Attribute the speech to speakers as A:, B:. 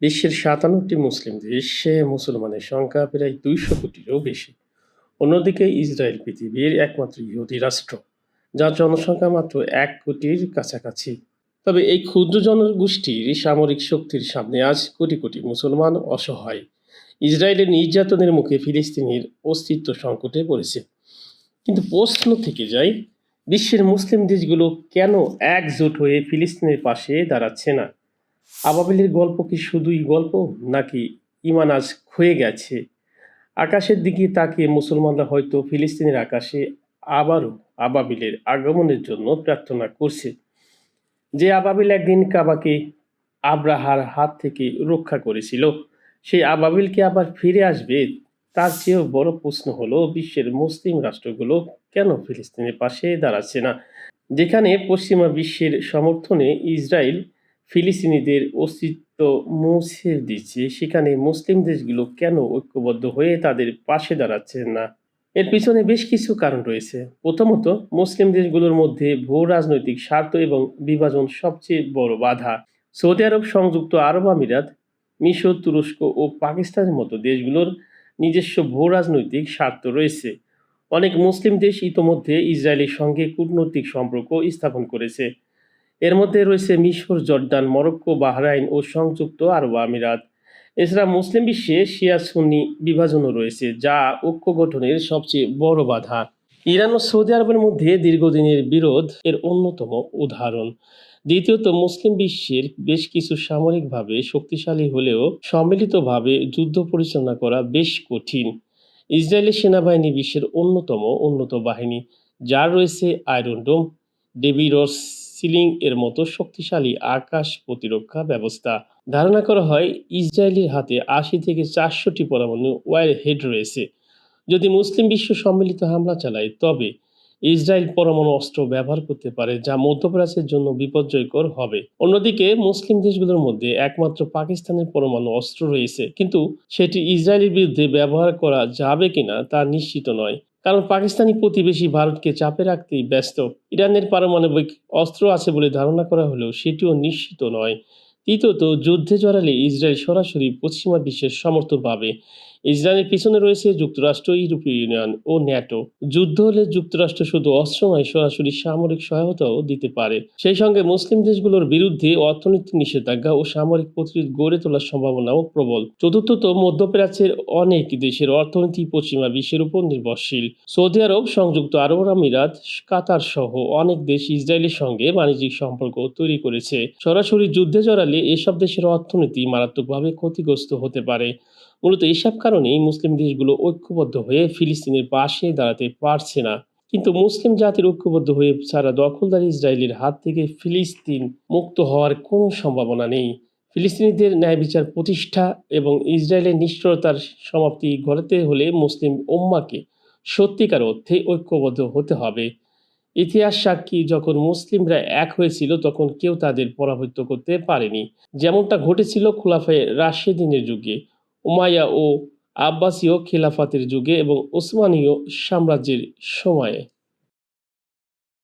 A: বিশ্বের সাতান্নটি মুসলিম দেশে মুসলমানের সংখ্যা প্রায় দুইশো কোটিরও বেশি। অন্যদিকে ইসরায়েল পৃথিবীর একমাত্র ইহুদি রাষ্ট্র, যার জনসংখ্যা মাত্র এক কোটির কাছাকাছি। তবে এই ক্ষুদ্র জনগোষ্ঠীর সামরিক শক্তির সামনে আজ কোটি কোটি মুসলমান অসহায়। ইসরায়েলের নির্যাতনের মুখে ফিলিস্তিনের অস্তিত্ব সংকটে পড়েছে। কিন্তু প্রশ্ন থেকে যায় বিশ্বের মুসলিম দেশগুলো কেন একজোট হয়ে ফিলিস্তিনের পাশে দাঁড়াচ্ছে না? আবাবিলের গল্প কি শুধুই গল্প নাকি ইমান আজ ক্ষয়ে গেছে? আকাশের দিকে তাকিয়ে মুসলমানরা হয়তো ফিলিস্তিনের আকাশে আবারও আবাবিলের আগমনের জন্য প্রার্থনা করছে। যে আবাবিল একদিন কাবাকে আব্রাহার হাত থেকে রক্ষা করেছিল সেই আবাবিল কি আবার ফিরে আসবে? তার চেয়েও বড় প্রশ্ন হলো, বিশ্বের মুসলিম রাষ্ট্রগুলো কেন ফিলিস্তিনের পাশে দাঁড়াচ্ছে না? যেখানে পশ্চিমা বিশ্বের সমর্থনে ইসরায়েল ফিলিস্তিনিদের অস্তিত্ব মুছে দিচ্ছে। সেখানে মুসলিম দেশগুলো কেন ঐক্যবদ্ধ হয়ে তাদের পাশে দাঁড়াচ্ছে না? এর পিছনে বেশ কিছু কারণ রয়েছে। প্রথমত, মুসলিম দেশগুলোর মধ্যে ভূ রাজনৈতিক স্বার্থ এবং বিভাজন সবচেয়ে বড় বাধা। সৌদি আরব, সংযুক্ত আরব আমিরাত, মিশর, তুরস্ক ও পাকিস্তানের মতো দেশগুলোর নিজস্ব ভূ রাজনৈতিক স্বার্থ রয়েছে। অনেক মুসলিম দেশ ইতোমধ্যে ইসরায়েলের সঙ্গে কূটনৈতিক সম্পর্ক স্থাপন করেছে। এর মধ্যে রয়েছে মিশর জর্ডান মরক্কো, বাহরাইন ও সংযুক্ত আরব আমিরাত। এছাড়া মুসলিম বিশ্বে শিয়া সুন্নি বিভাজনও রয়েছে, যা ঐক্য গঠনের সবচেয়ে বড় বাধা। ইরান ও সৌদি আরবের মধ্যে দীর্ঘদিনের বিরোধ এর অন্যতম উদাহরণ। দ্বিতীয়ত, মুসলিম বিশ্বের বেশ কিছু সামরিকভাবে শক্তিশালী হলেও সম্মিলিতভাবে যুদ্ধ পরিচালনা করা বেশ কঠিন। ইসরায়েলের সেনাবাহিনী বিশ্বের অন্যতম উন্নত বাহিনী, যার রয়েছে আয়রন ডোম ডেভিরস সিলিং এর মতো শক্তিশালী আকাশ প্রতিরক্ষা ব্যবস্থা। ধারণা করা হয়, ইসরায়েলের হাতে আশি থেকে চারশোটি পরমাণু ওয়ার হেড রয়েছে। যদি মুসলিম বিশ্ব সম্মিলিত হামলা চালায়, তবে ইসরায়েল পরমাণু অস্ত্র ব্যবহার করতে পারে, যা মধ্যপ্রাচ্যের জন্য বিপর্যয়কর হবে। অন্যদিকে, মুসলিম দেশগুলোর মধ্যে একমাত্র পাকিস্তানের পরমাণু অস্ত্র রয়েছে, কিন্তু সেটি ইসরায়েলের বিরুদ্ধে ব্যবহার করা যাবে কিনা তা নিশ্চিত নয়। কারণ পাকিস্তানি প্রতিবেশী ভারতকে চাপে রাখতেই ব্যস্ত। ইরানের পারমাণবিক অস্ত্র আছে বলে ধারণা করা হলেও সেটিও নিশ্চিত নয়। তৃতীয়ত, যুদ্ধে জড়ালে ইসরায়েল সরাসরি পশ্চিমা বিশ্বের সমর্থন পাবে। ইসরায়েলের পিছনে রয়েছে যুক্তরাষ্ট্র, ইউরোপীয় ইউনিয়ন ও ন্যাটো। যুদ্ধ হলে যুক্তরাষ্ট্র শুধু অস্ত্র নয়, সরাসরি সামরিক সহায়তাও দিতে পারে। সেই সঙ্গে মুসলিম দেশগুলোর বিরুদ্ধে অর্থনৈতিক নিষেধাজ্ঞা ও সামরিক প্রতিরোধ গড়ে তোলার সম্ভাবনাও প্রবল। চতুর্থত, মধ্যপ্রাচ্যের অনেক দেশের অর্থনীতি পশ্চিমা বিশ্বের উপর নির্ভরশীল। সৌদি আরব, সংযুক্ত আরব আমিরাত, কাতার সহ অনেক দেশ ইসরায়েলের সঙ্গে বাণিজ্যিক সম্পর্ক তৈরি করেছে। সরাসরি যুদ্ধে জড়ালে এসব দেশের অর্থনীতি মারাত্মকভাবে ক্ষতিগ্রস্ত হতে পারে। মূলত এসব কারণেই মুসলিম দেশগুলো ঐক্যবদ্ধ হয়ে ফিলিস্তিনের পাশে দাঁড়াতে পারছে না। কিন্তু মুসলিম জাতির ঐক্যবদ্ধ হয়ে সারা দখলদার ইসরায়েলের হাত থেকে ফিলিস্তিন মুক্ত হওয়ার কোনো সম্ভাবনা নেই। ফিলিস্তিনিদের ন্যায় বিচার প্রতিষ্ঠা এবং ইসরায়েলের নিষ্ঠুরতার সমাপ্তি ঘটাতে হলে মুসলিম ওম্মাকে সত্যিকার অর্থে ঐক্যবদ্ধ হতে হবে। ইতিহাস সাক্ষী, যখন মুসলিমরা এক হয়েছিল, তখন কেউ তাদের পরাভূত করতে পারেনি। যেমনটা ঘটেছিল খোলাফায় রাশেদিনের যুগে। উমাইয়া ও আব্বাসীয় খিলাফাতের যুগে এবং উসমানীয় সাম্রাজ্যের সময়ে।